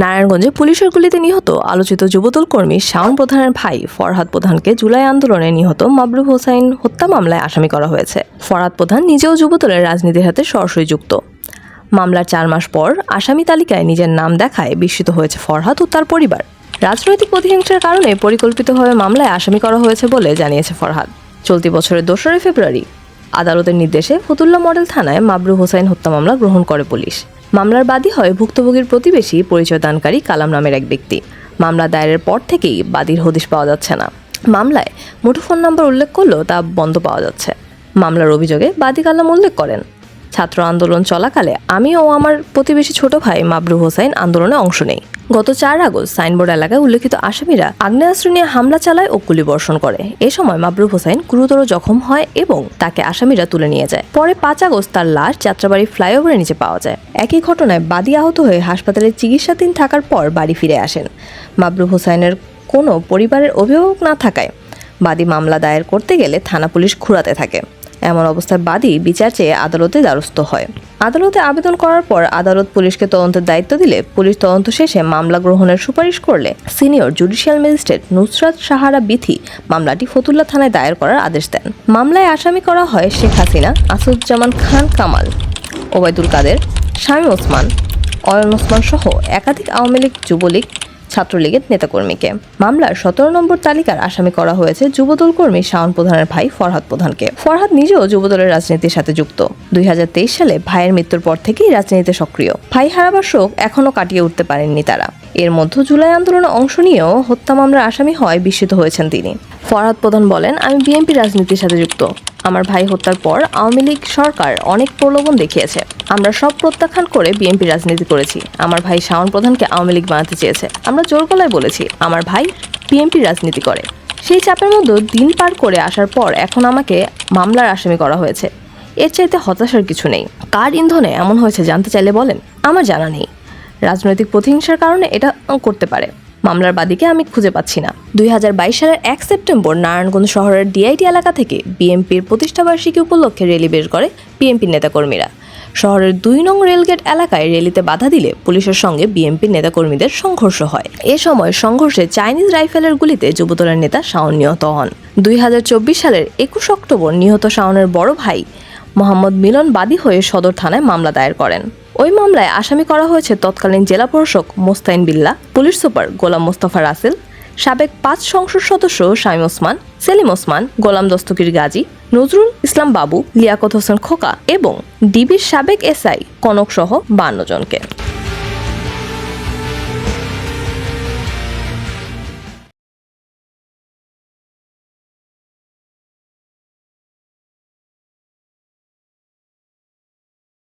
নারায়ণগঞ্জে পুলিশের গুলিতে নিহত আলোচিত যুবদল কর্মী শাওন প্রধানের ভাই ফরহাদ প্রধানকে জুলাই আন্দোলনে নিহত মাবরুফ হোসাইন হত্যা মামলায় আসামি করা হয়েছে। ফরহাদ প্রধান নিজেও যুবদলের রাজনীতির সাথে সরাসরি যুক্ত। মামলার চার মাস পর আসামি তালিকায় নিজের নাম দেখায় বিস্মিত হয়েছে ফরহাদ ও তার পরিবার। রাজনৈতিক প্রতিহিংসার কারণে পরিকল্পিতভাবে মামলায় আসামি করা হয়েছে বলে জানিয়েছে ফরহাদ। চলতি বছরের দোসরা ফেব্রুয়ারি আদালতের নির্দেশে ফতুল্লা মডেল থানায় মাবরু হোসাইন হত্যা মামলা গ্রহণ করে পুলিশ। মামলার বাদী হয় ভুক্তভোগীর প্রতিবেশী পরিচয় দানকারী কালাম নামের এক ব্যক্তি। মামলা দায়েরের পর থেকেই বাদীর হদিশ পাওয়া যাচ্ছে না। মামলায় মুঠোফোন নাম্বার উল্লেখ করলেও তা বন্ধ পাওয়া যাচ্ছে। মামলার অভিযোগে বাদী কালাম উল্লেখ করেন। ছাত্র আন্দোলন চলাকালে আমি ও আমার প্রতিবেশী ছোট ভাই মাবরু হোসাইন আন্দোলনে অংশ নেই। গত চার আগস্ট সাইনবোর্ড এলাকায় উল্লেখিত আসামিরা আগ্নেয়াস্ত্র নিয়ে হামলা চালায় ও গুলি বর্ষণ করে। এ সময় মাবরুফ হোসাইন গুরুতর জখম হয় এবং তাকে আসামিরা তুলে নিয়ে যায়। পরে পাঁচ আগস্ট তার লাশ যাত্রাবাড়ি ফ্লাইওভারের নিচে পাওয়া যায়। একই ঘটনায় বাদী আহত হয়ে হাসপাতালে চিকিৎসাধীন থাকার পর বাড়ি ফিরে আসেন। মাবরুফ হোসাইনের কোনো পরিবারের অভিভাবক না থাকায় বাদী মামলা দায়ের করতে গেলে থানা পুলিশ ঘুরাতে থাকে। এমন অবস্থায় বাদী বিচার চেয়ে আদালতে দ্বারস্থ হয়। আদালতে আবেদন করার পর আদালত পুলিশকে তদন্তের দায়িত্ব দিলে পুলিশ তদন্ত শেষে মামলা গ্রহণের সুপারিশ করলে senior judicial magistrate Nusrat Sahara Bithi মামলাটি ফতুল্লা থানায় দায়ের করার আদেশ দেন। মামলায় আসামি করা হয় শেখ হাসিনা আসুজ্জামান খান কামাল, ওবায়দুল কাদের, শামীম ওসমান, অয়ন ওসমান সহ একাধিক আওয়ামী লীগ, যুবলীগ ছাত্রলীগের নেতাকর্মীকে। মামলার সতেরো নম্বর তালিকার আসামি করা হয়েছে যুবদল কর্মী শাওন প্রধানের ভাই ফরহাদ প্রধানকে। ফরহাদ নিজেও যুবদলের রাজনীতির সাথে যুক্ত। দুই হাজার তেইশ সালে ভাইয়ের মৃত্যুর পর থেকেই রাজনীতিতে সক্রিয়। ভাই হারাবার শোক এখনও কাটিয়ে উঠতে পারেননি তারা। এর মধ্যে জুলাই আন্দোলনে অংশ নিয়েও হত্যা মামলার আসামি হয় বিস্মিত হয়েছেন তিনি। ফরহাদ প্রধান বলেন, আমি বিএনপি রাজনীতির সাথে যুক্ত। আমার ভাই হত্যার পর আওয়ামী লীগ সরকার অনেক প্রলোভন দেখিয়েছে। আমরা সব প্রত্যাখ্যান করে বিএনপি রাজনীতি করেছি। আমার ভাই শাওন প্রধানকে আওয়ামী লীগ বানাতে চেয়েছে। আমরা জোর গলায় বলেছি, আমার ভাই বিএনপি রাজনীতি করে। সেই চাপের মধ্যে দিন পার করে আসার পর এখন আমাকে মামলার আসামি করা হয়েছে। এর চাইতে হতাশার কিছু নেই। কার ইন্ধনে এমন হয়েছে জানতে চাইলে বলেন। আমার জানা নেই। রাজনৈতিক প্রতিহিংসার কারণে এটা করতে পারে। মামলার বাদীকে আমি খুঁজে পাচ্ছি না। দুই হাজার বাইশ সালের এক সেপ্টেম্বর নারায়ণগঞ্জ শহরের ডিআইটি এলাকা থেকে বিএনপির প্রতিষ্ঠাবার্ষিকী উপলক্ষে র্যালি বের করে বিএনপির নেতাকর্মীরা। শহরের দুই নং রেলগেট এলাকায় র্যালিতে বাধা দিলে পুলিশের সঙ্গে বিএনপির নেতাকর্মীদের সংঘর্ষ হয়। এ সময় সংঘর্ষে চাইনিজ রাইফেলের গুলিতে যুবদলের নেতা শাওন নিহত হন। দুই হাজার চব্বিশ সালের একুশ অক্টোবর নিহত শাওনের বড় ভাই মোহাম্মদ মিলন বাদী হয়ে সদর থানায় মামলা দায়ের করেন। ওই মামলায় আসামি করা হয়েছে তৎকালীন জেলা প্রশাসক মোস্তাইন বিল্লা, পুলিশ সুপার গোলাম মোস্তফা রাসেল, সাবেক পাঁচ সংসদ সদস্য শামীম ওসমান, সেলিম ওসমান, গোলাম দস্তকির গাজী, নজরুল ইসলাম বাবু, লিয়াকত হোসেন খোকা এবং ডিবির সাবেক এসআই কনক সহ বান্ন জনকে।